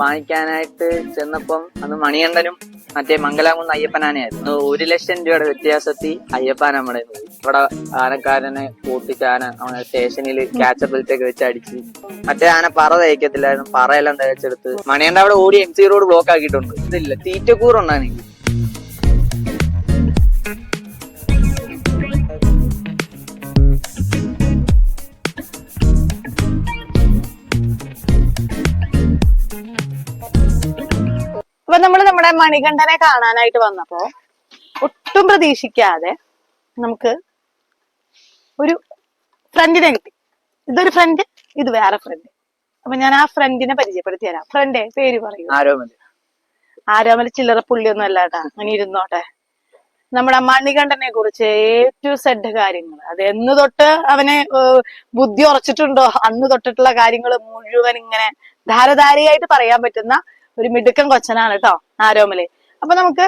വാങ്ങിക്കാനായിട്ട് ചെന്നപ്പം അന്ന് മണികണ്ഠനും മറ്റേ മംഗലാകുന്ന അയ്യപ്പനാനായിരുന്നു ഒരു ലക്ഷം രൂപയുടെ വ്യത്യാസത്തിൽ അയ്യപ്പൻ നമ്മുടെ. ഇവിടെ ആനക്കാരനെ ഓട്ടിച്ച് ആന അവനെ സ്റ്റേഷനിൽ ക്യാച്ചപ്പിലത്തേക്ക് വെച്ച് അടിച്ച് മറ്റേ ആന പറ തയ്ക്കത്തില്ലായിരുന്നു പറയെല്ലാം തയ്ച്ചെടുത്ത് മണികണ്ഠ അവിടെ ഓടി എം സി റോഡ് ബ്ലോക്ക് ആക്കിയിട്ടുണ്ട്. ഇതില്ല തീറ്റക്കൂറുണ്ടാണ് നമ്മുടെ മണികണ്ഠനെ കാണാനായിട്ട് വന്നപ്പോ ഒട്ടും പ്രതീക്ഷിക്കാതെ നമുക്ക് ഒരു ഫ്രണ്ടിനെ കിട്ടി. ഇതൊരു ഫ്രണ്ട് ഇത് വേറെ ഫ്രണ്ട് അപ്പൊ ഞാൻ ആ ഫ്രണ്ടിനെ പരിചയപ്പെടുത്തി തരാം. ഫ്രണ്ടേ പേര് പറയൂ. ആരോമൽ ചില്ലറ പുള്ളിയൊന്നും ഒന്നും അല്ലാട്ടാ. അങ്ങനെ ഇരുന്നോട്ടെ. നമ്മുടെ മണികണ്ഠനെ കുറിച്ച് എ ടു സെഡ് കാര്യങ്ങൾ അത് എന്ന് തൊട്ട് അവനെ ബുദ്ധി ഉറച്ചിട്ടുണ്ടോ? അന്ന് തൊട്ടിട്ടുള്ള കാര്യങ്ങൾ മുഴുവൻ ഇങ്ങനെ ധാരധാരയായിട്ട് പറയാൻ പറ്റുന്ന ഒരു മിടുക്കൻ കൊച്ചനാണ് കേട്ടോ ആരോമൽ. അപ്പൊ നമുക്ക്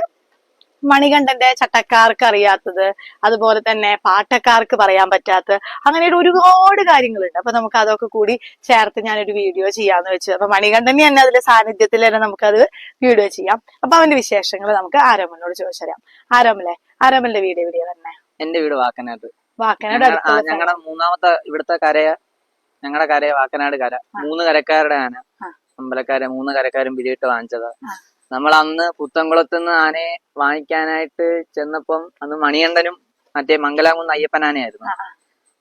മണികണ്ഠന്റെ ചട്ടക്കാർക്ക് അറിയാത്തത് അതുപോലെ തന്നെ പാട്ടക്കാർക്ക് പറയാൻ പറ്റാത്ത അങ്ങനെ ഒരു ഒരുപാട് കാര്യങ്ങളുണ്ട്. അപ്പൊ നമുക്ക് അതൊക്കെ കൂടി ചേർത്ത് ഞാനൊരു വീഡിയോ ചെയ്യാന്ന് വെച്ചു. അപ്പൊ മണികണ്ഠനെ തന്നെ അതിന്റെ സാന്നിധ്യത്തിൽ തന്നെ നമുക്കത് വീഡിയോ ചെയ്യാം. അപ്പൊ അവന്റെ വിശേഷങ്ങൾ നമുക്ക് ആരോമലിനോട് ചോദിച്ചറിയാം. ആരോമലെ ആരോമലിന്റെ വീട് എവിടെയാ തന്നെ? എന്റെ വീട് വാക്കനാട്. വാക്കനാട്. ഞങ്ങളുടെ മൂന്നാമത്തെ ഇവിടുത്തെ കരയ ഞങ്ങളുടെ കരയ വാക്കനാട് കര. മൂന്ന് കരക്കാരുടെ ആന. അമ്പലക്കാരെ മൂന്ന് കരക്കാരും പിരിയിട്ട് വാങ്ങിച്ചതാ. നമ്മൾ അന്ന് പുത്തൻകുളത്ത് നിന്ന് ആനയെ വാങ്ങിക്കാനായിട്ട് ചെന്നപ്പം അന്ന് മണികണ്ഠനും മറ്റേ മംഗലാകുന്ന അയ്യപ്പനാനയായിരുന്നു. ആ, ആ.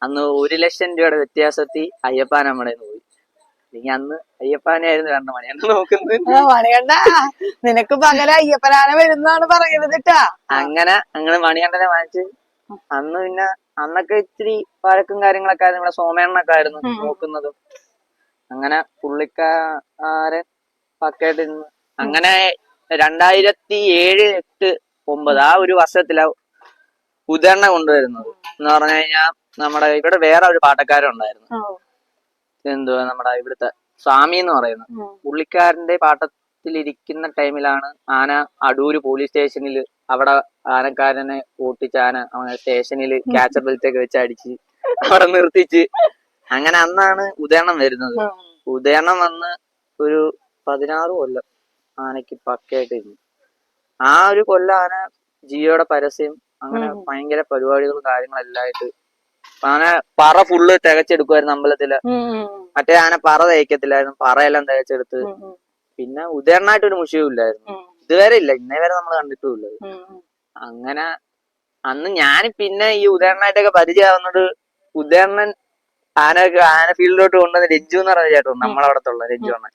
അന്ന് ഒരു ലക്ഷം രൂപയുടെ വ്യത്യാസത്തിൽ അയ്യപ്പാൻ നമ്മുടെ പോയി. അല്ലെങ്കിൽ അന്ന് അയ്യപ്പാനായിരുന്നു കാരണം മണിയാണ് നോക്കുന്നത്. ആ, മണികണ്ഠ നിനക്ക് പകല അയ്യപ്പനാന വരുന്നാണ് പറയുന്നത് കേട്ടാ. അങ്ങനെ അങ്ങനെ മണികണ്ഠനെ വാങ്ങിച്ച് അന്ന് പിന്നെ അന്നൊക്കെ ഇത്തിരി വഴക്കും കാര്യങ്ങളൊക്കെ ആയിരുന്നു. ഇവിടെ സോമേണ്ണൊക്കെ ആയിരുന്നു നോക്കുന്നതും. അങ്ങനെ പുള്ളിക്കാരൻ പക്കയായിട്ട് ഇരുന്ന് അങ്ങനെ രണ്ടായിരത്തി ഏഴ് എട്ട് ഒമ്പത് ആ ഒരു വർഷത്തിലാ ഉദരണ കൊണ്ടുവരുന്നത്. എന്ന് പറഞ്ഞു കഴിഞ്ഞാൽ നമ്മുടെ ഇവിടെ വേറെ ഒരു പാട്ടക്കാരൻ ഉണ്ടായിരുന്നു എന്തുവാ നമ്മുടെ ഇവിടുത്തെ സ്വാമി എന്ന് പറയുന്നത്. പുള്ളിക്കാരന്റെ പാട്ടത്തിലിരിക്കുന്ന ടൈമിലാണ് ആന അടൂര് പോലീസ് സ്റ്റേഷനിൽ അവിടെ ആനക്കാരനെ ഓട്ടിച്ച് ആന അവനെ സ്റ്റേഷനിൽ ഒക്കെ വെച്ച് അടിച്ച് അവിടെ നിർത്തിച്ച് അങ്ങനെ അന്നാണ് ഉദയണം വരുന്നത്. ഉദയണം വന്ന് ഒരു പതിനാറ് കൊല്ലം ആനയ്ക്ക് പക്കയായിട്ട് ഇരുന്നു. ആ ഒരു കൊല്ലം ആന ജിയോയുടെ പരസ്യം അങ്ങനെ ഭയങ്കര പരിപാടികളും കാര്യങ്ങളെല്ലാം ആയിട്ട് ആന പറ ഫുള്ള് തികച്ചെടുക്കുമായിരുന്നു അമ്പലത്തിൽ. മറ്റേ ആന പറ തേക്കത്തില്ലായിരുന്നു. പറയെല്ലാം തികച്ചെടുത്ത് പിന്നെ ഉദയണ്ണായിട്ട് ഒരു മുഷിയും ഇല്ലായിരുന്നു. ഇതുവരെ ഇല്ല. ഇന്നേ വരെ നമ്മൾ കണ്ടിട്ടുമില്ല അങ്ങനെ അന്ന് ഞാൻ പിന്നെ ഈ ഉദയണ്ണായിട്ടൊക്കെ പരിചയമാവുന്നത് ഉദയണ്ണൻ ആന ആന ഫീൽഡിലോട്ട് കൊണ്ടുവന്ന രഞ്ജു എന്ന് പറഞ്ഞ ചേട്ടൻ നമ്മളവിടത്തുള്ള രഞ്ജു അണ്ണൻ.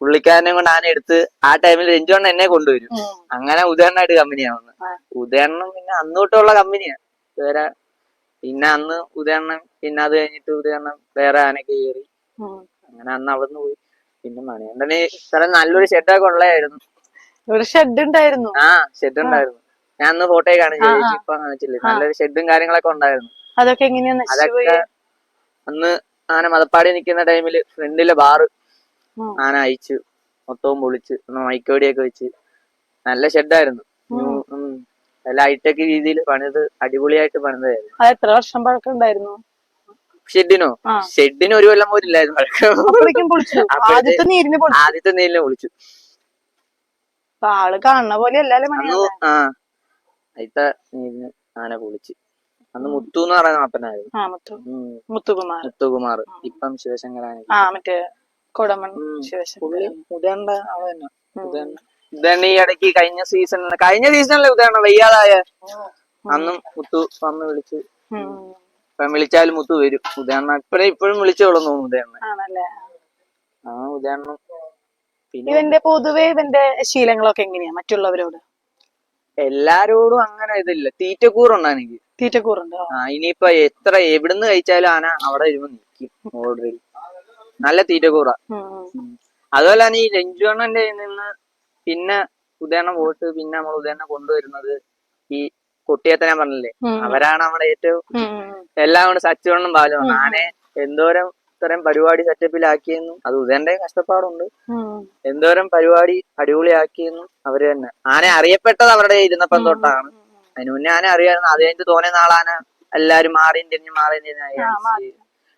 പുള്ളിക്കാരനെ കൊണ്ട് ആന എടുത്ത് ആ ടൈമിൽ രഞ്ജു അണ്ണൻ എന്നെ കൊണ്ടുവരും. അങ്ങനെ ഉദയണ്ണായിട്ട് കമ്പനിയാവുന്നത് ഉദയണ്ണം ഉദയണ്ണൻ പിന്നെ അന്ന് തൊട്ടുള്ള കമ്പനിയാ വേറെ പിന്നെ അന്ന് ഉദയണ്ണൻ പിന്നെ അത് കഴിഞ്ഞിട്ട് ഉദയണ്ണൻ വേറെ ആനക്ക് കയറി. അങ്ങനെ അന്ന് അവിടുന്ന് പോയി. പിന്നെ മണികണ്ഠന് സ്ഥലം നല്ലൊരു ഷെഡൊക്കെ ഉള്ളതായിരുന്നു. ഒരു ഷെഡ് ഉണ്ടായിരുന്നു. ആ ഷെഡ് ഉണ്ടായിരുന്നു. ഞാൻ അന്ന് ഫോട്ടോ കാണിച്ചു. ഇപ്പൊ കാണിച്ചില്ലേ? നല്ലൊരു ഷെഡും കാര്യങ്ങളൊക്കെ ഉണ്ടായിരുന്നു. അതൊക്കെ എങ്ങനെയാ അതൊക്കെ അന്ന് ആന മതപ്പാടി നിൽക്കുന്ന ടൈമിൽ ഫ്രണ്ടിലെ ബാറ്. ആന അയച്ചു മൊത്തവും പൊളിച്ച് മൈക്കോടിയൊക്കെ വെച്ച് നല്ല ഷെഡായിരുന്നു. നല്ല ഹൈടെക് രീതിയിൽ പണിത് അടിപൊളിയായിട്ട് പണിതായിരുന്നു. എത്ര വർഷം പഴക്കം ഉണ്ടായിരുന്നു? ഷെഡിനോ. ഷെഡിന് ഒരു കൊല്ലം പോലില്ലായിരുന്നു പഴക്കം. ആദ്യത്തെ നീരിന് പൊളിച്ചു. ആൾ കാണുന്ന പോലെ അല്ലല്ലേ ആദ്യത്തെ നീലിന് ആന പൊളിച്ച്. അന്ന് മുത്തു എന്ന് പറയുന്ന അപ്പനായിരുന്നു ആ മുത്തു. മുത്തുകുമാർ. മുത്തുകുമാർ. ഇപ്പം ശിവശങ്കരാണ്. ആ മറ്റേ കൊടമൺ. ശിവശങ്കർ. ഉദയണ്ട ആൾ തന്നെ. ഈ ഇടയ്ക്ക് കഴിഞ്ഞ സീസണിൽ കഴിഞ്ഞ സീസണിലെ ഉദയണ വയ്യാതായ അന്നും മുത്തു വന്ന് വിളിച്ച്. ഇപ്പം വിളിച്ചാലും മുത്തു വരും. ഉദയണ്ണ ഇപ്പഴേ ഇപ്പോഴും വിളിച്ചോളും തോന്നുന്നു ഉദയണ്ണ ആണല്ലേ? ആ ഉദയണ്ണ ഇവന്റെ പൊതുവെ ഇവന്റെ ശീലങ്ങളൊക്കെ എങ്ങനെയാ? മറ്റുള്ളവരോട്? എല്ലാരോടും അങ്ങനെ ഇതില്ല. തീറ്റക്കൂറുണ്ടാണെങ്കിൽ എനിക്ക്. തീറ്റക്കൂറുണ്ടോ ഇനിയിപ്പൊ എത്ര എവിടുന്ന് കഴിച്ചാലും ആന അവിടെ വരുമ്പോ നിൽക്കും ഓൾറെഡി നല്ല തീറ്റക്കൂറാ. അതുപോലെ തന്നെ ഈ രഞ്ജുവണ്ണന്റെ നിന്ന് പിന്നെ ഉദയണ്ണ പോയിട്ട് പിന്നെ നമ്മൾ ഉദയണ്ണ കൊണ്ടുവരുന്നത് ഈ കുട്ടിയത്തെ ഞാൻ പറഞ്ഞില്ലേ? അവരാണ് നമ്മുടെ ഏറ്റവും. എല്ലാം കൊണ്ട് സച്ചുവണ്ണും പാലും ആനെ എന്തോരം ഇത്രയും പരിപാടി സെറ്റപ്പിലാക്കിയെന്നും അത് ഉദയന്റെ കഷ്ടപ്പാടുണ്ട്. എന്തോരം പരിപാടി അടിപൊളിയാക്കിയെന്നും അവർ തന്നെ. ആനെ അറിയപ്പെട്ടത് അവരുടെ ഇരുന്നപ്പം തൊട്ടാണ്. അതിന് മുന്നേ ആന അറിയായിരുന്നു അത് കഴിഞ്ഞിട്ട് തോന്നിയ നാളാന എല്ലാരും മാറിയും തിരിഞ്ഞ് മാറിയും തിരിഞ്ഞ് മാറി.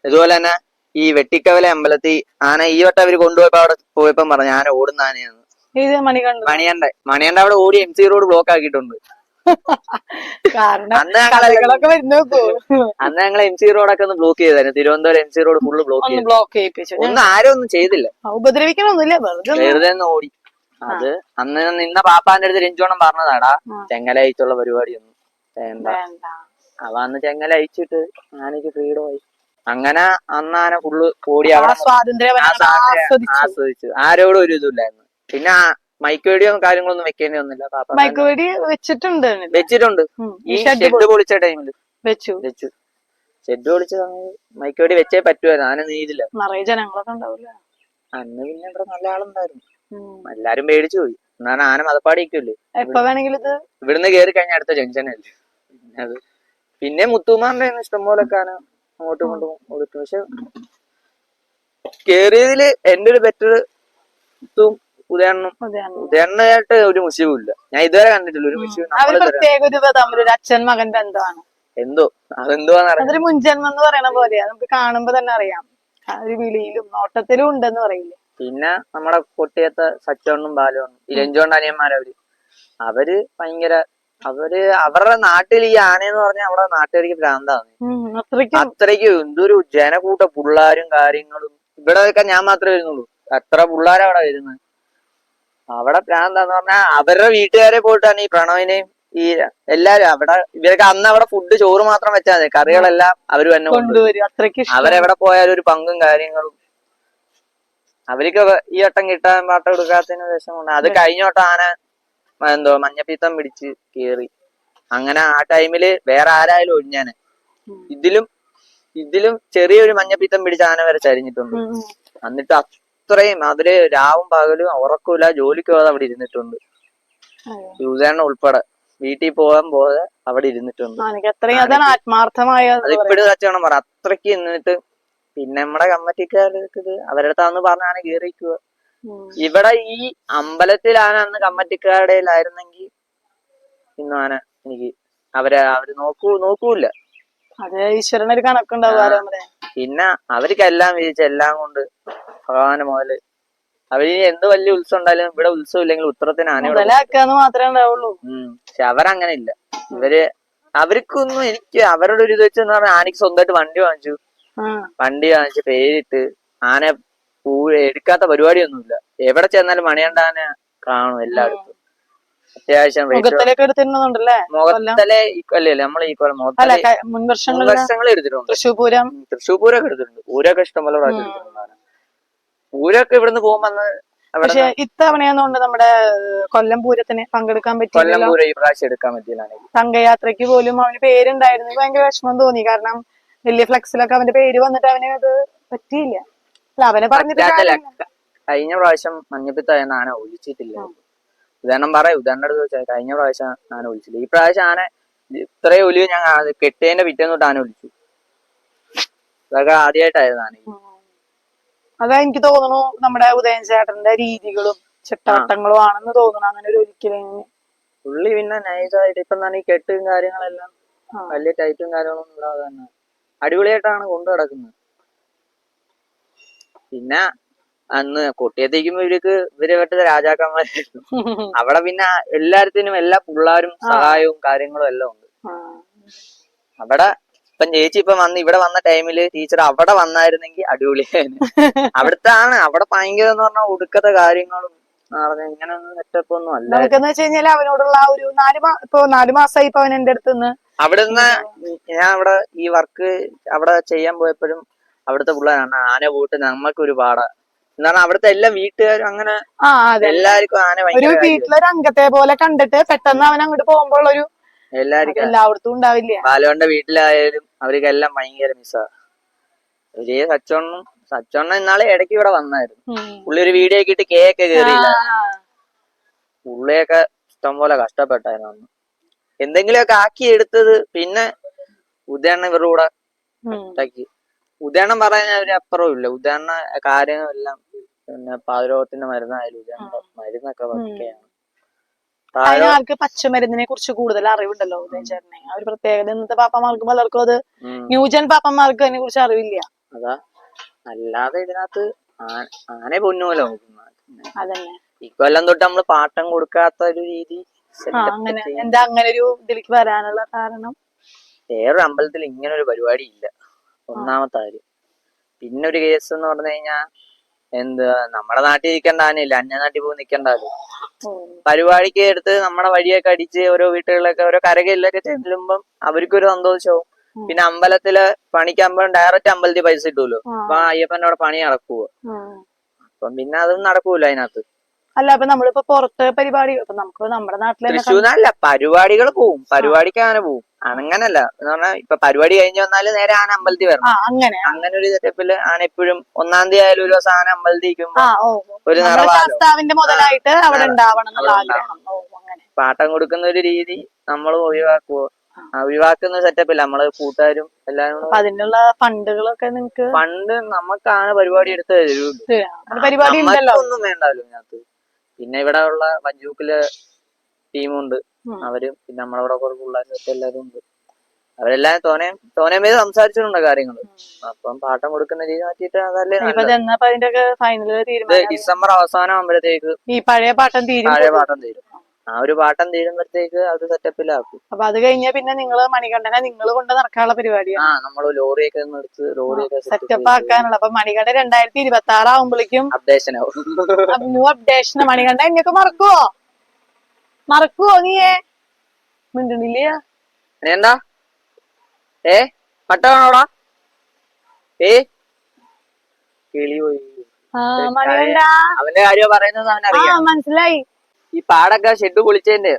ഇതുപോലെ തന്നെ ഈ വെട്ടിക്കവല അമ്പലത്തിൽ ആന ഈ വട്ടം അവർ കൊണ്ടുപോയപ്പോ അവിടെ പോയപ്പോ പറഞ്ഞു ആന ഓടുന്ന ആനയാണ് മണിയണ്ട മണിയണ്ട അവിടെ ഓടി എം സി റോഡ് ബ്ലോക്ക് ആക്കിയിട്ടുണ്ട്. അന്ന് ഞങ്ങൾ എം സി റോഡൊക്കെ ഒന്ന് ബ്ലോക്ക് ചെയ്തായിരുന്നു. Thiruvananthapuram M C road full block ചെയ്തു. ഒന്നും ആരും ഒന്നും ചെയ്തില്ല. ഉപദ്രവിക്കണമൊന്നുമില്ല വെറുതെ ഓടി. അത് അന്ന് നിന്ന പാപ്പാന്റെ അടുത്ത് രഞ്ജോണം പറഞ്ഞതാടാ. ചെങ്ങല അയച്ചുള്ള പരിപാടിയൊന്നും വേണ്ട. അവ അന്ന് ചെങ്ങല അയച്ചിട്ട് ആനയ്ക്ക് ആയി. അങ്ങനെ അന്ന് ആന ഫുള്ള് ഓടി ആസ്വദിച്ചു. ആരോടും ഒരു ഇതുമില്ലായിരുന്നു. പിന്നെ മൈക്കോടിയോ കാര്യങ്ങളൊന്നും വെക്കേണ്ടി വന്നില്ല പാപ്പ മൈക്ക് വെടി വെച്ചിട്ടുണ്ട്. വെച്ചിട്ടുണ്ട്. ഈ ഷെഡ് പൊളിച്ച ടൈമിൽ വെച്ചു. വെച്ചു. ഷെഡ് പൊളിച്ച സമയത്ത് മൈക്ക് വെച്ചേ പറ്റുമായിരുന്നു. ആന നീതില്ല നിറയെ ജനങ്ങളൊക്കെ ഉണ്ടാവില്ല? അന്ന് പിന്നെ ഇവിടെ നല്ല ആളുണ്ടായിരുന്നു. എല്ലാരും പേടിച്ചു പോയി. എന്നാണ് ആന മതപ്പാടി എപ്പോ വേണമെങ്കിലും ഇത് ഇവിടുന്ന് കേറി കഴിഞ്ഞ അടുത്ത ജംഗ്ഷനല്ലേ? പിന്നെ അത് പിന്നെ മുത്തുമാറിന്റെ ഇഷ്ടംപോലെ ആന അങ്ങോട്ടും ഇങ്ങോട്ടും കൊടുത്തു പക്ഷെ കേറിയതിൽ എന്റെ ഒരു ബെറ്റർ മുത്തും ഉദയണ്ണും. ഉദയണ്ണായിട്ട് ഒരു മുസ്ലിമും ഇല്ല. ഞാൻ ഇതുവരെ കണ്ടിട്ടില്ല. ഒരു മുസ്ലിം പ്രത്യേക ഒരു അച്ഛൻ മകൻ ബന്ധമാണ് എന്തോ? അതൊരു മുൻജന്മം എന്ന് പറയണ പോലെയാ. നമുക്ക് കാണുമ്പോ തന്നെ അറിയാം. ആ ഒരു വിളിയിലും നോട്ടത്തിലും ഉണ്ടെന്ന് പറയില്ലേ? പിന്നെ നമ്മുടെ കൊട്ടിയത്തെ സച്ചോണ്ണും ബാലുവണ്ണും ഈ രഞ്ജോണ്ട് അനിയന്മാരവര് അവർ. ഭയങ്കര അവർ അവരുടെ നാട്ടിൽ ഈ ആനയെന്ന് പറഞ്ഞാൽ അവിടെ നാട്ടുകാർക്ക് ഭ്രാന്താണ് അത്രയ്ക്ക്. എന്തൊരു ജനക്കൂട്ട പിള്ളേരും കാര്യങ്ങളും. ഇവിടെ ഞാൻ മാത്രമേ വരുന്നുള്ളൂ. എത്ര പിള്ളേരാ അവിടെ വരുന്നത്? അവിടെ ഭ്രാന്താന്ന് പറഞ്ഞാൽ അവരുടെ വീട്ടുകാരെ പോയിട്ടാണ് ഈ പ്രണവിനെയും ഈ എല്ലാരും അവിടെ ഇവരൊക്കെ അന്ന് അവിടെ ഫുഡ് ചോറ് മാത്രം വെച്ചാൽ മതി. കറികളെല്ലാം അവർ തന്നെ കൊണ്ടുവരും. അവരെവിടെ പോയാലും ഒരു പങ്കും കാര്യങ്ങളും അവർക്ക് ഈ വട്ടം കിട്ടാൻ പാട്ട കൊടുക്കാത്തതിന് വിഷമമുണ്ട്. അത് കഴിഞ്ഞ വട്ടം ആന എന്തോ മഞ്ഞപ്പീത്തം പിടിച്ച് കേറി. അങ്ങനെ ആ ടൈമിൽ വേറെ ആരായാലും ഒഴിഞ്ഞാന്. ഇതിലും ഇതിലും ചെറിയൊരു മഞ്ഞപ്പീത്തം പിടിച്ച ആന വരെ ചരിഞ്ഞിട്ടുണ്ട്. എന്നിട്ട് അത്രയും അവർ രാവും പകലും ഉറക്കൂല ജോലിക്ക് പോകാതെ അവിടെ ഇരുന്നിട്ടുണ്ട്. യൂസേണ ഉൾപ്പെടെ വീട്ടിൽ പോകാൻ പോകാതെ അവിടെ ഇരുന്നിട്ടുണ്ട്. അത്രയും ഇപ്പോഴും പറ അത്രയ്ക്ക് നിന്നിട്ട് പിന്നെ നമ്മുടെ കമ്മറ്റിക്കാർക്ക് ഇത് അവരുടെ അടുത്താന്ന് പറഞ്ഞാണ് കേറിക്കുക ഇവിടെ ഈ അമ്പലത്തിലാണ് അന്ന് കമ്മറ്റിക്കാരുടെ ആയിരുന്നെങ്കിൽ ഇന്ന് ആന എനിക്ക് അവരെ അവർ നോക്കൂ നോക്കൂല അത് ഈശ്വരനൊരു കണക്കുണ്ടാവും പിന്നെ അവർക്കെല്ലാം വിധിച്ച എല്ലാം കൊണ്ട് ഭഗവാന് മുതൽ അവർ എന്ത് വലിയ ഉത്സവം ഉണ്ടായാലും ഇവിടെ ഉത്സവം ഇല്ലെങ്കിൽ ഉത്തരത്തിന് ആനയോട് മാത്രമേ ഉണ്ടാവുള്ളൂ. പക്ഷെ അവരങ്ങനെ ഇല്ല ഇവർ അവർക്കൊന്നും എനിക്ക് അവരുടെ ഒരു ഇത് വെച്ചെന്ന് പറഞ്ഞാൽ ആനയ്ക്ക് സ്വന്തമായിട്ട് വണ്ടി വാങ്ങിച്ചു. വണ്ടി വാങ്ങിച്ച് പേരിട്ട് ആന പൂ എടുക്കാത്ത പരിപാടിയൊന്നുമില്ല. എവിടെ ചെന്നാലും മണിയണ്ട ആന കാണും എല്ലായിടത്തും. അത്യാവശ്യം മുഖത്തലേ അല്ലേ നമ്മൾ ഈ കൊല്ലം മുഖത്തലെ വർഷങ്ങൾ എടുത്തിട്ടുണ്ട്. തൃശ്ശൂർ പൂരം? തൃശ്ശൂർ പൂരൊക്കെ എടുത്തിട്ടുണ്ട്. പൂരൊക്കെ ഇഷ്ടംപോലെ പ്രാവശ്യം ഉം. എടുത്തിട്ടുണ്ട് ആന. പൂരൊക്കെ ഇവിടുന്ന് പോകുമ്പോ അന്ന് പക്ഷെ ഇത്തവണയാന്നുകൊണ്ട് നമ്മുടെ കൊല്ലം പൂരത്തിന് പങ്കെടുക്കാൻ കൊല്ലം പൂരം ഈ പ്രാവശ്യം എടുക്കാൻ പറ്റിയില്ലാണെങ്കിൽ സംഘയാത്രയ്ക്ക് പോലും അവന് പേരുണ്ടായിരുന്നു. ഭയങ്കര വിഷമം തോന്നി. കാരണം വലിയ ഫ്ലെക്സിലൊക്കെ അവന്റെ പേര് വന്നിട്ട് അവന് അത് പറ്റിയില്ല. അല്ല അവനെ പറഞ്ഞിട്ട് കഴിഞ്ഞ പ്രാവശ്യം മഞ്ഞപ്പിത്തായ ആന ഒഴിച്ചിട്ടില്ല? ഉദാഹരണം പറയാം ഉദാഹരണം എടുത്ത് വെച്ചാൽ കഴിഞ്ഞ പ്രാവശ്യം ആന ഒഴിച്ചില്ല ഈ പ്രാവശ്യം ആന ഇത്രയും ഒലിവ് ഞാൻ കെട്ടേന്റെ കെട്ടിയതിന്റെ പിറ്റേന്ന് തൊട്ട് ആന ഒലിച്ചു അതൊക്കെ ആദ്യമായിട്ടായിരുന്നു ആന. അതാ എനിക്ക് തോന്നുന്നു നമ്മുടെ ഉദയൻ ചേട്ടന്റെ രീതികളും ചിട്ടവട്ടങ്ങളും ആണെന്ന് തോന്നുന്നു അങ്ങനെ ഒരു ഒരിക്കലും പുള്ളി പിന്നെ നൈസായിട്ട് ഇപ്പൊ ഈ കെട്ടും കാര്യങ്ങളെല്ലാം വലിയ ടൈറ്റും കാര്യങ്ങളൊന്നും ഇല്ലാതെ തന്നെ. അടിപൊളിയായിട്ടാണ് കൊണ്ടു നടക്കുന്നത്. പിന്നെ അന്ന് കൊട്ടിയത്തേക്കുമ്പോ ഇവർക്ക് ഇവർ പെട്ടത് രാജാക്കന്മാരായിരുന്നു അവിടെ പിന്നെ എല്ലാരത്തിനും എല്ലാ പിള്ളേരും സഹായവും കാര്യങ്ങളും എല്ലാം ഉണ്ട്. അവിടെ ഇപ്പം ചേച്ചി ഇപ്പൊ വന്ന് ഇവിടെ വന്ന ടൈമിൽ ടീച്ചർ അവിടെ വന്നായിരുന്നെങ്കിൽ അടിപൊളിയായിരുന്നു. അവിടുത്തെ ആണ് അവിടെ ഭയങ്കര എന്ന് പറഞ്ഞാൽ ഒടുക്കത്തെ കാര്യങ്ങളും നമുക്കെന്ന് വെച്ച് കഴിഞ്ഞാൽ അവനോടുള്ള ആ ഒരു നാല് മാ ഇപ്പൊ നാല് മാസമായി ഇപ്പൊ അവൻ എന്റെ അടുത്ത് നിന്ന് അവിടുന്ന് ഞാൻ അവിടെ ഈ വർക്ക് അവിടെ ചെയ്യാൻ പോയപ്പോഴും അവിടുത്തെ പിള്ളേരാണ് ആന പോയിട്ട് നമ്മക്കൊരു പാടാ. എന്നാണ് അവിടുത്തെ എല്ലാ വീട്ടുകാരും അങ്ങനെ എല്ലാവർക്കും ആന ഒരു. വീട്ടിലൊരു അംഗത്തെ പോലെ കണ്ടിട്ട് പെട്ടെന്ന് അവൻ അങ്ങോട്ട് പോകുമ്പോൾ ഒരു എല്ലാവർക്കും എല്ലായിടത്തും ഉണ്ടാവില്ല. ബാലുവന്റെ വീട്ടിലായാലും അവർക്കെല്ലാം ഭയങ്കര മിസ്സാ. ഒരേ സച്ചോണ്ണും സച്ചോണ്ണ ഇന്നാളെ ഇടയ്ക്ക് ഇവിടെ വന്നായിരുന്നു. പുള്ളി ഒരു വീഡിയോ ഒക്കെ ഇട്ട് കേക്ക് കയറിയില്ല ഇഷ്ടം പുള്ളിയൊക്കെ ഇഷ്ടംപോലെ കഷ്ടപ്പെട്ടായിരുന്നു അന്ന്. എന്തെങ്കിലുമൊക്കെ ആക്കി എടുത്തത് പിന്നെ ഉദയണ്ണ ഇവരുടെ കൂടെ. ഉണ്ടാക്കി ഉദയണ്ണം പറയാൻ ഒരു അപ്പുറവും ഇല്ല. ഉദയണ്ണ കാര്യങ്ങളെല്ലാം പിന്നെ പാതിരോഗത്തിന്റെ മരുന്നായാലും ഉദയണ്ണ മരുന്നൊക്കെ ഒക്കെയാണ് അതിന് ആൾക്ക് പച്ചമരുന്നിനെ കുറിച്ച് കൂടുതൽ അറിവുണ്ടല്ലോ ഉദയൻ ചേട്ടനെ. ആ ഒരു പ്രത്യേകത ഇന്നത്തെ പാപ്പന്മാർക്ക് പലർക്കും അത് ന്യൂജൻ പാപ്പന്മാർക്ക് അതിനെ കുറിച്ച് അറിവില്ല. അതാ. അല്ലാതെ ഇതിനകത്ത് ആനെ പൊന്നുമല്ലോ ഈ ഇക്കൊല്ലം തൊട്ട് നമ്മൾ പാട്ടം കൊടുക്കാത്ത ഒരു രീതി അങ്ങനെ. എന്താ അങ്ങനെ ഒരു ഇതിലേക്ക് വരാനുള്ള കാരണം? വേറൊരു അമ്പലത്തിൽ ഇങ്ങനെ ഒരു പരിപാടി ഇല്ല. ഒന്നാമത്തെ കാര്യം. പിന്നെ ഒരു കേസ് എന്ന് പറഞ്ഞു കഴിഞ്ഞാ എന്ത് നമ്മുടെ നാട്ടിൽ നിൽക്കേണ്ട ആനയില്ല. അന്യ നാട്ടിൽ പോയി നിൽക്കണ്ടല്ലോ പരിപാടിക്ക് എടുത്ത് നമ്മുടെ വഴിയൊക്കെ അടിച്ച് ഓരോ വീട്ടുകളിലൊക്കെ ഓരോ കരകയിലൊക്കെ ചെല്ലുമ്പം അവർക്കൊരു സന്തോഷവും. പിന്നെ അമ്പലത്തിൽ പണിക്കാകുമ്പോൾ ഡയറക്റ്റ് അമ്പലത്തിൽ പൈസ കിട്ടുമല്ലോ. അപ്പൊ അയ്യപ്പന്റെ അവിടെ പണി നടക്കുവോ. അപ്പൊ പിന്നെ അതൊന്നും നടക്കൂല അതിനകത്ത്. അല്ല അപ്പൊ നമ്മളിപ്പോ പുറത്ത് പരിപാടി ഇപ്പൊ നമുക്ക് നമ്മുടെ നാട്ടിലെ തന്നെ തൃശ്ശൂർന്നല്ല പരിപാടികൾ പോവും. പരിപാടിക്ക് അങ്ങനെ പോവും. അങ്ങനല്ല. എന്ന് പറഞ്ഞാൽ ഇപ്പൊ പരിപാടി കഴിഞ്ഞ് വന്നാൽ നേരെ ആന അമ്പലത്തിൽ വരണം. അങ്ങനെ. അങ്ങനെ ഒരു സെറ്റപ്പിൽ ആന എപ്പോഴും ഒന്നാം തീയതി ആയാലും ഒരു ദിവസം ആന അമ്പലത്തിൽ ഒരു ശാസ്താവിന്റെ മുതലായിട്ട് അവിടെ ഉണ്ടാവണം പാട്ടം കൊടുക്കുന്ന ഒരു രീതി നമ്മൾ ഒഴിവാക്കുവോ? ഒഴിവാക്കുന്ന സെറ്റപ്പില്ല നമ്മൾ കൂട്ടുകാരും എല്ലാരും അതിനുള്ള ഫണ്ടുകളൊക്കെ നിങ്ങക്ക് ഫണ്ട് നമുക്കാണ് പരിപാടി എടുത്ത്. പരിപാടി ഒന്നും ഇതിനകത്ത്. പിന്നെ ഇവിടെ ഉള്ള വഞ്ചൂക്കിൽ ടീമുണ്ട്. അവരും പിന്നെ നമ്മളവിടെ കുറച്ച് പിള്ളേരൊക്കെ എല്ലാരും ഉണ്ട്. അവരെല്ലാം തോനെ തോനെ പേര് സംസാരിച്ചിട്ടുണ്ട് കാര്യങ്ങൾ അപ്പം പാട്ടം കൊടുക്കുന്ന രീതി മാറ്റിയിട്ട് അതല്ലേ ഫൈനൽ ഡിസംബർ അവസാനം ആകുമ്പോഴത്തേക്ക് ഈ പഴയ പാട്ടം തീരും. പഴയ പാട്ടം തീരും. ആ ഒരു പാട്ടം തീരുമ്പോഴത്തേക്ക് അത് സെറ്റപ്പിലാക്കും അപ്പൊ അത് കഴിഞ്ഞ പിന്നെ നിങ്ങൾ മണികണ്ഠനെ നിങ്ങൾ കൊണ്ട് നടക്കാനുള്ള പരിപാടിയാണ് ആ നമ്മൾ ലോറിയൊക്കെ എടുത്ത് ലോറിയൊക്കെ സെറ്റപ്പ് ആക്കാനുള്ള. അപ്പൊ മണികണ്ഠൻ രണ്ടായിരത്തി ഇരുപത്തി ആറ് ആവുമ്പോഴേക്കും അപ്ഡേഷൻ ആവും ന്യൂ അപ്ഡേഷൻ മണികണ്ഠൻ എന്നൊക്കെ മറക്കുവോ? മറക്കുവോ നീയേ? മിണ്ടണില്ല എന്താ? ഏ പട്ടമാണോടാ ഏ? കിളി പോയി അവന്റെ കാര്യം പറയുന്നത് അവനറിയാം. മനസ്സിലായി. ഈ പാടൊക്കെ ഷെഡ് പൊളിച്ചതിന്റെ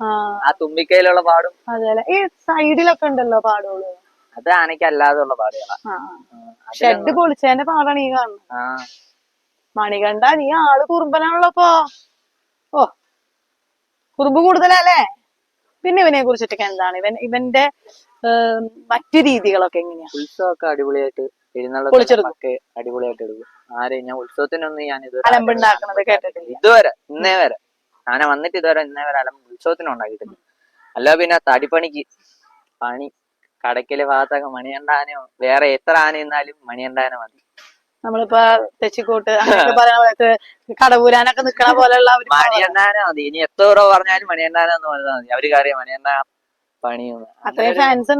ആ. തുമ്പിക്കൈയിലുള്ള പാടും. ഈ സൈഡിലൊക്കെ ഉണ്ടല്ലോ പാടുകൾ. അത് ആനയ്ക്ക് അല്ലാതെയുള്ള പാടുകളാ. ഷെഡ് പൊളിച്ചതിന്റെ പാടാണ് ഈ കാണുന്നത് മണികണ്ഠ നീ ആൾ കുറുമ്പനാണല്ലോ ഓ. കുറുമ്പ് കൂടുതലല്ലേ? പിന്നെ ഇവനെ കുറിച്ചിട്ടൊക്കെ എന്താണ്? ഇവൻ ഇവന്റെ മറ്റു രീതികളൊക്കെ എങ്ങനെയാ? ഉത്സവമൊക്കെ അടിപൊളിയായിട്ട് അടിപൊളിയായിട്ട് എടുക്കും. ആരെയും ഞാൻ ഉത്സവത്തിനൊന്നും ഞാൻ ഇതുവരെ ഇന്നേ വരെ ആന വന്നിട്ട് ഇതുവരെ ഇന്നേ വരെ അലമ്പ് ഉത്സവത്തിന് ഉണ്ടാക്കിയിട്ടില്ല. അല്ല പിന്നെ തടിപ്പണിക്ക് പണി കടക്കൽ ഭാഗത്തൊക്കെ മണിയണ്ടാനോ വേറെ എത്ര ആന എന്നാലും മണിയണ്ട ആന മതി. നമ്മളിപ്പോ തെച്ചിക്കോട്ട് കടപൂരാനൊക്കെ കടവൂരാനൊക്കെ നിക്കണ പോലെയുള്ള ഒരു മണിയണ്ടാന മതി. ഇനി എത്ര പറഞ്ഞാലും മണിയണ്ടാന എന്ന് പറഞ്ഞാൽ മതി. അവർ കാര്യം മണിയണ്ണ പണിയൊന്നും അത്രയും ഫാൻസ്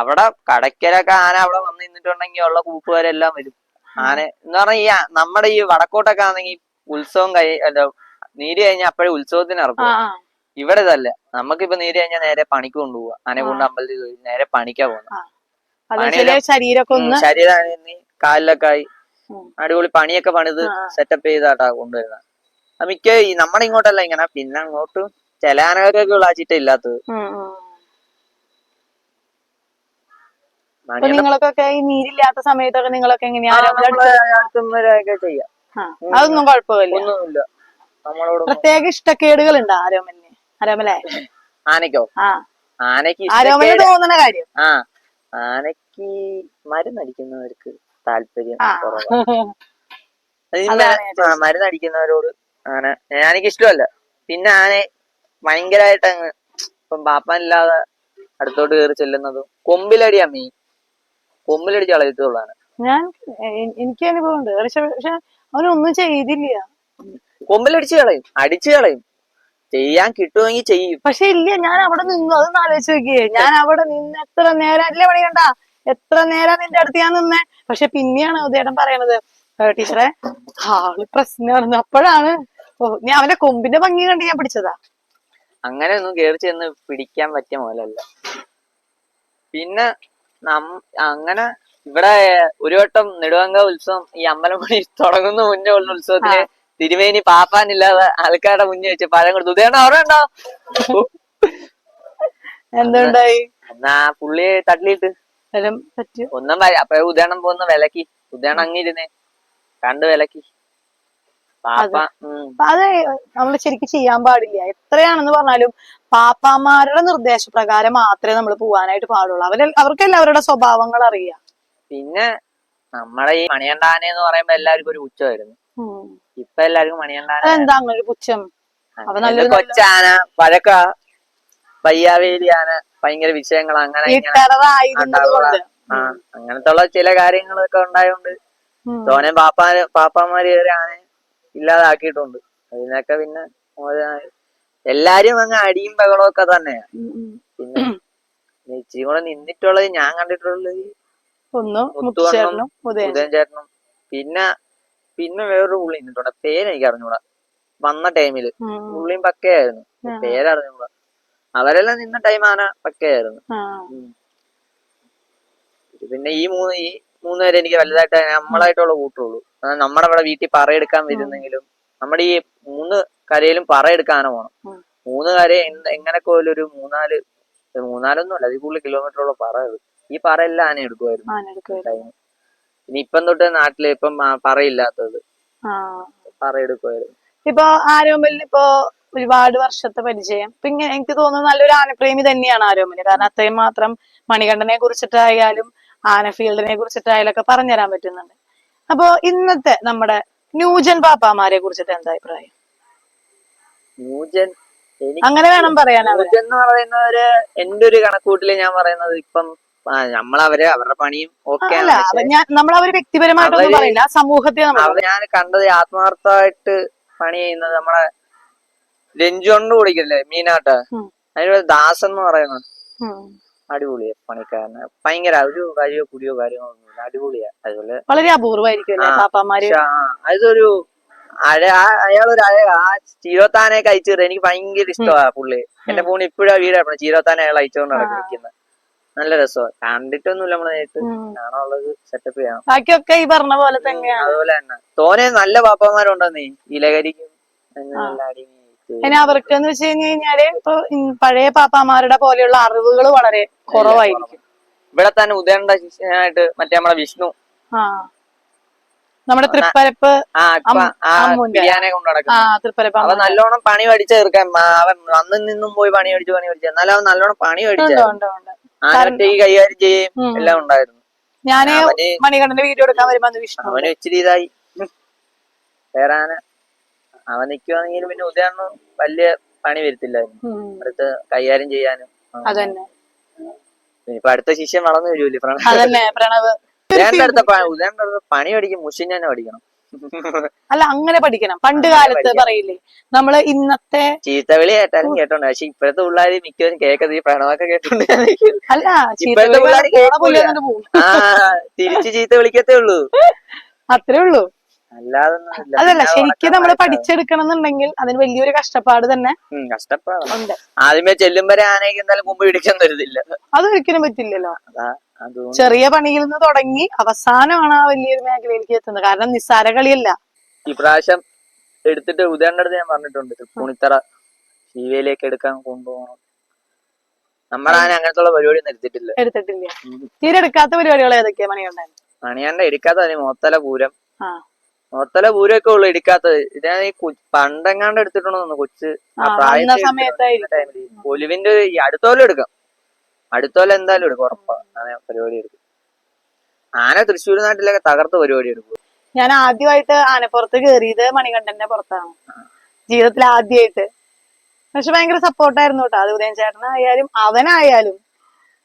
അവിടെ കടക്കലൊക്കെ ആന അവിടെ വന്ന് നിന്നിട്ടുണ്ടെങ്കിൽ ഉള്ള കൂപ്പുകാരെല്ലാം വരും. ആന എന്ന് പറഞ്ഞാൽ ഈ നമ്മുടെ ഈ വടക്കോട്ടൊക്കെ ആണെങ്കിൽ ഉത്സവം കഴി അല്ല നീര് കഴിഞ്ഞാൽ അപ്പോഴേ ഉത്സവത്തിന് ഇറക്കും ഇവിടെ ഇതല്ല. നമുക്കിപ്പോ നീര് കഴിഞ്ഞാൽ നേരെ പണിക്ക് കൊണ്ടുപോവാ. ആനെ കൊണ്ട് അമ്പലത്തിൽ പോയി നേരെ പണിക്കാ ഒന്ന് ശരീരം കാലിലൊക്കെ ആയി. അടിപൊളി പണിയൊക്കെ പണിത്. സെറ്റപ്പ് ചെയ്താട്ടാ കൊണ്ടുവരുന്നത് മിക്ക നമ്മുടെ ഇങ്ങോട്ടല്ല ഇങ്ങനെ പിന്നെ അങ്ങോട്ട് ചില ആനകൾക്കൊക്കെ ഉള്ള ചിട്ട ഇല്ലാത്തത് ഈ നീരില്ലാത്ത സമയത്തൊക്കെ നിങ്ങളൊക്കെ എങ്ങനെയാ ചെയ്യാം. അതൊന്നും കുഴപ്പമില്ല. ഒന്നുമില്ല. നമ്മളോട് പ്രത്യേക ഇഷ്ടക്കേടുകൾ ഉണ്ട് ആരോമലിന്? ആരോമലെ? ആനക്കോ ആ. ആനക്ക് തോന്നുന്ന കാര്യം. ആ. ആനക്ക് മരുന്നടിക്കുന്നവർക്ക് താല്പര്യം കുറവാണ് മരുന്നടിക്കുന്നവരോട് ആന ആനക്ക് ഇഷ്ടമല്ല. പിന്നെ ആന ഭയങ്കരമായിട്ട് അങ്ങ് ഇപ്പം ബാപ്പനില്ലാതെ അടുത്തോട്ട് കയറി ചെല്ലുന്നതും കൊമ്പിലടി അമ്മീ കൊമ്പിലടിച്ച് കളയത്തുള്ളതാണ് ഞാൻ എനിക്ക് അനുഭവം ഉണ്ട് പക്ഷെ പക്ഷെ അവനൊന്നും ചെയ്തില്ല. കൊമ്പിലടിച്ച് കളയും അടിച്ചു കളയും. ചെയ്യാൻ കിട്ടുമെങ്കിൽ ചെയ്യും. പക്ഷെ ഇല്ല ഞാൻ അവിടെ നിന്നു. അതൊന്ന് ആലോചിച്ച് നോക്കിയേ. ഞാൻ അവിടെ നിന്ന് എത്ര നേരം അല്ലേ പണി കണ്ട? എത്ര നേരം നിന്റെ അടുത്ത് ഞാൻ നിന്നേ? പക്ഷെ പിന്നെയാണ് ഉദയം പറയണത്. ടീച്ചറെ ആൾ പ്രശ്നമാണെന്ന് അപ്പോഴാണ് ഓ ഞാൻ അവന്റെ കൊമ്പിന്റെ ഭംഗി കണ്ട് ഞാൻ പിടിച്ചതാ. അങ്ങനെ ഒന്നും കയറി ചെന്ന് പിടിക്കാൻ പറ്റിയ മോലല്ല പിന്നെ നം അങ്ങനെ ഇവിടെ ഒരു വട്ടം നെടുവങ്ക ഉത്സവം ഈ അമ്പലം പണി തുടങ്ങുന്ന മുന്നേ ഉള്ള ഉത്സവത്തിന് തിരുമേനി പാപ്പാനില്ലാതെ ആൾക്കാരുടെ മുന്നിൽ വെച്ച് പഴം കൊടുത്തു. ഉദയണ്ണ ഓർമ്മ എന്തുണ്ടായി? എന്നാ പുള്ളിയെ തട്ടിയിട്ട് വല്ലതും പറ്റിയോ? ഒന്നും അപ്പൊ ഉദയണം പോകുന്ന വിലക്കി. ഉദയണം അങ്ങിരുന്നേ കണ്ട് വിലക്കി. അത്. നമ്മൾ ശരിക്കും ചെയ്യാൻ പാടില്ല. എത്രയാണെന്ന് പറഞ്ഞാലും പാപ്പാമാരുടെ നിർദ്ദേശപ്രകാരം മാത്രമേ നമ്മൾ പോവാനായിട്ട് പാടുള്ളൂ. അവരെ അവർക്കെല്ലാം എല്ലാവരുടെ സ്വഭാവങ്ങൾ അറിയാം. പിന്നെ നമ്മളെ ഈ മണിയണ്ടാനെന്ന് പറയുമ്പോ എല്ലാവർക്കും ഒരു ഉച്ചമായിരുന്നു. ഇപ്പൊ എല്ലാവർക്കും മണിയണ്ടാന അങ്ങനെ പുച്ഛം? കൊച്ചാന പഴക്ക പയ്യാവേലി ആന ഭയങ്കര വിഷയങ്ങൾ അങ്ങനെ അങ്ങനത്തെ ഉള്ള ചില കാര്യങ്ങളൊക്കെ ഉണ്ടായോണ്ട്. തോനെ പാപ്പാ പാപ്പാമാര് വരെ ആനെ ഇല്ലാതാക്കിയിട്ടുണ്ട്. അതിനൊക്കെ പിന്നെ എല്ലാരും അങ്ങ് അടിയും ബഹളവും ഒക്കെ തന്നെയാ. പിന്നെ ഇച്ചിരി കൂടെ നിന്നിട്ടുള്ളത് ഞാൻ കണ്ടിട്ടുള്ളത് ഒന്നും ഉദയൻ ചേട്ടനും. പിന്നെ പിന്നെ വേറൊരു പുള്ളി നിന്നിട്ടുണ്ട്. പേര് എനിക്ക് അറിഞ്ഞൂടാ. വന്ന ടൈമിൽ. പുള്ളിയും പക്കയായിരുന്നു. പേരറിഞ്ഞൂടാ അവരെല്ലാം നിന്ന ടൈം ആന പക്കയായിരുന്നു. പിന്നെ ഈ മൂന്ന് ഈ മൂന്ന് പേര് എനിക്ക് വലുതായിട്ട് നമ്മളായിട്ടുള്ള കൂട്ടുള്ളൂ. നമ്മുടെ ഇവിടെ വീട്ടിൽ പറയെടുക്കാൻ വരുന്നെങ്കിലും നമ്മുടെ ഈ മൂന്ന് കരയിലും പറയെടുക്കാനോ പോണം. ഉം. മൂന്ന് കര എങ്ങനെയൊക്കെ പോലും ഒരു മൂന്നാൽ മൂന്നാലൊന്നും അല്ല അതിൽ കൂടുതൽ കിലോമീറ്ററോളം പറ ഈ പറയെല്ലാം ആന എടുക്കുമായിരുന്നു. ടൈം. ഇനി ഇപ്പം തൊട്ട് നാട്ടിൽ ഇപ്പം പറയില്ലാത്തത്. പറയെടുക്കുമായിരുന്നു ഇപ്പൊ ആരോമലിന് ഇപ്പോ ഒരുപാട് വർഷത്തെ പരിചയം. ഇപ്പൊ ഇങ്ങനെ എനിക്ക് തോന്നുന്നു നല്ലൊരു ആനപ്രേമി തന്നെയാണ് ആരോമൽ. കാരണം അത്രയും മാത്രം മണികണ്ഠനെ കുറിച്ചിട്ടായാലും ആനഫീൽഡിനെ കുറിച്ചിട്ടായാലും ഒക്കെ പറഞ്ഞുതരാൻ പറ്റുന്നുണ്ട്. അപ്പൊ ഇന്നത്തെ നമ്മുടെ ന്യൂജൻ പാപ്പാമാരെ കുറിച്ചിട്ട് എന്താ അഭിപ്രായം? ന്യൂജൻ അങ്ങനെ വേണം പറയാൻ ന്യൂജൻ എന്ന് പറയുന്നവര് എന്റെ ഒരു കണക്കൂട്ടിൽ ഞാൻ പറയുന്നത് ഇപ്പം നമ്മളവര് അവരുടെ പണിയും ഓക്കെ നമ്മളവര് വ്യക്തിപരമായിട്ടൊന്നും പറയില്ല. സമൂഹത്തെ ഞാൻ കണ്ടത് ആത്മാർത്ഥമായിട്ട് പണി ചെയ്യുന്നത് നമ്മളെ രഞ്ജുണ്ട് കുടിക്കില്ലേ മീനാട്ട്? ഉം. അതിന് ദാസൻ എന്ന് പറയുന്നത് അടിപൊളിയ പണിക്കാരന്. ഭയങ്കര ഒരു കാര്യോ കുടിയോ കാര്യമോ ഒന്നുമില്ല. അടിപൊളിയാ. അതുപോലെ വളരെ അപൂർവമായിരിക്കും ആ, അതൊരു അയാളൊരു ആ ചീരോത്താനെ അയച്ചു തരും എനിക്ക് ഭയങ്കര ഇഷ്ടമാണ് പുള്ളി. എന്റെ ഫോൺ ഇപ്പോഴും ആ വീട് ചീരോത്താനെ അയാൾ അയച്ചുകൊണ്ട് നടക്കും നിൽക്കുന്നത് നല്ല രസമാണ് കണ്ടിട്ടൊന്നുമില്ല നമ്മൾ നേരിട്ട്. കാണാനുള്ളത് സെറ്റപ്പ് ചെയ്യണം ബാക്കിയൊക്കെ ഈ പറഞ്ഞ പോലെ തന്നെയാണ് അതുപോലെ തന്നെ. തോനെ നല്ല പാപ്പന്മാരുണ്ടെന്നേ. ഇലകരിക്കും നല്ല. പിന്നെ അവർക്ക് എന്ന് വെച്ച് കഴിഞ്ഞ് കഴിഞ്ഞാൽ ഇപ്പൊ പഴയ പാപ്പാമാരുടെ പോലെയുള്ള അറിവുകൾ വളരെ കുറവായിരിക്കും. ഇവിടെ തന്നെ ഉദയണ്ട ശിഷ്യനായിട്ട് മറ്റേ നമ്മളെ വിഷ്ണു. നമ്മുടെ തൃപ്പരപ്പ് അവൻ. നല്ലോണം പണി പഠിച്ച തീർക്കാൻ അവൻ അന്നും നിന്നും പോയി പണി പഠിച്ചു പണി പഠിച്ചു. എന്നാലും അവൻ നല്ലോണം പണി പഠിച്ച ആനൊറ്റയ്ക്ക് കൈകാര്യം ചെയ്യും എല്ലാം ഉണ്ടായിരുന്നു. ഞാൻ മണികണ്ഠന്റെ വീഡിയോ എടുക്കാൻ വരുമ്പോ വിഷ്ണു. അവന് ഇച്ചിരി ഇതായി. വേറെ ആന അവൻ നിക്കുവാണെങ്കിൽ പിന്നെ ഉദയണ്ണ വലിയ പണി വരുത്തില്ലായിരുന്നു. അടുത്ത് കൈകാര്യം ചെയ്യാനും. അതന്നെ. ഇനിയിപ്പൊ അടുത്ത ശിഷ്യൻ വളർന്നു വരുമല്ലേ പ്രണവ്. പ- പണി പഠിക്കും മുഷിൻ തന്നെ പഠിക്കണം. അല്ല അങ്ങനെ പഠിക്കണം. പണ്ട് കാലത്ത് പറയില്ലേ നമ്മൾ ഇന്നത്തെ ചീത്തവിളി കേട്ടാലും കേട്ടോണ്ട് പക്ഷെ ഇപ്പോഴത്തെ പിള്ളേര് മിക്കവരും കേൾക്കത് ഈ പ്രണവൊക്കെ കേട്ടോണ്ട് അല്ല ഇപ്പോഴത്തെ തിരിച്ച് ചീത്ത വിളിക്കത്തേ ഉള്ളൂ. അത്രേ ഉള്ളൂ. അതല്ല ശരിക്കും നമ്മൾ നമ്മൾ. പഠിച്ചെടുക്കണം എന്നുണ്ടെങ്കിൽ അതിന് വലിയൊരു കഷ്ടപ്പാട് തന്നെ കഷ്ടപ്പാട്. ആദ്യമേ ചെല്ലുമ്പോ ആനയ്ക്ക് എന്തായാലും മുമ്പ് പിടിക്കാൻ തരുന്നില്ല അതൊരിക്കലും പറ്റില്ലല്ലോ. ചെറിയ പണിയിൽ നിന്ന് തുടങ്ങി അവസാനമാണ് ആ വലിയൊരു മേഖലയിലേക്ക് എത്തുന്നത്. കാരണം നിസ്സാര കളിയല്ല. ഇപ്രാവശ്യം എടുത്തിട്ട് ഉദയന്റെ അടുത്ത് ഞാൻ പറഞ്ഞിട്ടുണ്ട് തൃപ്പൂണിത്തറ ശിവയിലേക്ക് എടുക്കാൻ കൊണ്ടുപോകണം. നമ്മളാണ് അങ്ങനത്തെ പരിപാടി ഒന്നും എടുത്തിട്ടില്ല. എടുത്തിട്ടില്ല. തീരെ എടുക്കാത്ത പരിപാടികൾ ഏതൊക്കെയാ മണിയുണ്ടായിരുന്നു മണിയാണ്ട എടുക്കാത്ത മോത്തല പൂരം. മോത്തല പൂരമൊക്കെ ഉള്ളു എടുക്കാത്തത്. ഇതാ ഈ പണ്ടെങ്ങാണ്ട് എടുത്തിട്ടുണ്ടോ കൊച്ച്. ആ, സമയത്തായിരിക്കും. ഒലിവിന്റെ ഈ അടുത്തോലം എടുക്കാം. അടുത്തോലം എന്തായാലും എടുക്കും ഉറപ്പാ. പരിപാടി എടുക്കും ആന തൃശ്ശൂർ നാട്ടിലൊക്കെ തകർത്ത് പരിപാടി എടുക്കും. ഞാൻ ആദ്യമായിട്ട് ആനപ്പുറത്ത് കയറിയത് മണികണ്ഠന്റെ പുറത്താണ്. ജീവിതത്തിൽ ആദ്യമായിട്ട്. പക്ഷെ ഭയങ്കര സപ്പോർട്ടായിരുന്നു കേട്ടോ അത് ഉദയൻ ചേട്ടനായാലും അവനായാലും.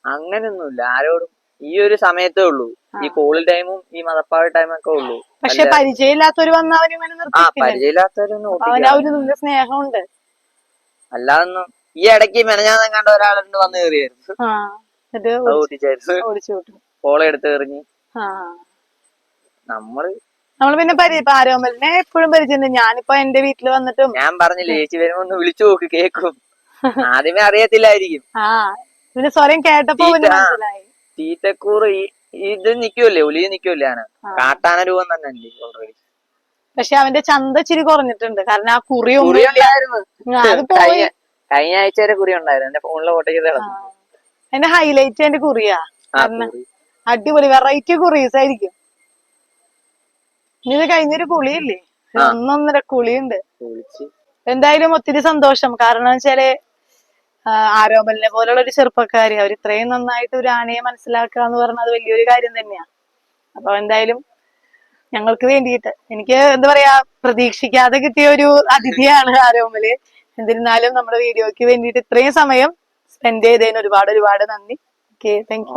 അങ്ങനെയൊന്നുമില്ല. ആരോടും ഈ ഒരു സമയത്തേ ഉള്ളൂ. ഈ കോളി ടൈമും ഈ മതപ്പാട് ടൈമും ഒക്കെ ഉള്ളൂ. പക്ഷെ പരിചയമില്ലാത്തവര് വന്ന അവന് പരിചയമില്ലാത്തവരൊന്നും സ്നേഹമുണ്ട്. അല്ലാതൊന്നും ഈ ഇടയ്ക്ക് മെനഞ്ഞാന്ന് കണ്ട ഒരാളുണ്ട് വന്ന് കയറിയായിരുന്നു. ആ എന്നിട്ട് അത് ഓട്ടിച്ചായിരുന്നു ഓടിച്ചു വിട്ടു കോള എടുത്ത് എറിഞ്ഞ്. നമ്മൾ നമ്മൾ പിന്നെ പരി ഇപ്പൊ ആരോമലിനെ എപ്പോഴും പരിചയം ഞാനിപ്പോ എന്റെ വീട്ടിൽ വന്നിട്ടും ഞാൻ പറഞ്ഞില്ലേ ചേച്ചി വരുമ്പോ ഒന്ന് വിളിച്ചു നോക്ക് കേക്കും. ആദ്യമേ അറിയത്തില്ലായിരിക്കും. ആ പിന്നെ സ്വരം കേട്ടപ്പോ മനസ്സിലായി. തീറ്റക്കൂറ് ഇത് നിക്കൂല്ലേ ഉലി നിക്കുമല്ലേ ആന? കാട്ടാന രൂപം തന്നെ ഓൾറെഡി പക്ഷെ അവന്റെ ചന്ത ചിരി കുറഞ്ഞിട്ടുണ്ട്. കാരണം ആ കുറി ഒന്നും കഴിഞ്ഞ ആഴ്ച വരെ കുറി ഉണ്ടായിരുന്നു. എന്റെ ഫോണിലെ ചെയ്ത് കിടന്നു. എന്റെ ഹൈലൈറ്റ് എന്റെ കുറിയാ. അടിപൊളി വെറൈറ്റി കുറീസ് ആയിരിക്കും. ഇത് കഴിഞ്ഞൊരു കുളിയില്ലേ? ഒന്നൊന്നര കുളിയുണ്ട്. എന്തായാലും ഒത്തിരി സന്തോഷം. കാരണം വെച്ചാൽ ആരോമലിനെ പോലുള്ള ഒരു ചെറുപ്പക്കാരി അവർ ഇത്രയും നന്നായിട്ട് ഒരു ആനയെ മനസ്സിലാക്കുക എന്ന് പറഞ്ഞാൽ അത് വലിയൊരു കാര്യം തന്നെയാ. അപ്പൊ എന്തായാലും ഞങ്ങൾക്ക് വേണ്ടിയിട്ട് എനിക്ക് എന്താ പറയാ പ്രതീക്ഷിക്കാതെ കിട്ടിയ ഒരു അതിഥിയാണ് ആരോമൽ. എന്നിരുന്നാലും നമ്മുടെ വീഡിയോയ്ക്ക് വേണ്ടിയിട്ട് ഇത്രയും സമയം സ്പെൻഡ് ചെയ്തതിന് ഒരുപാട് ഒരുപാട് നന്ദി. Okay thank you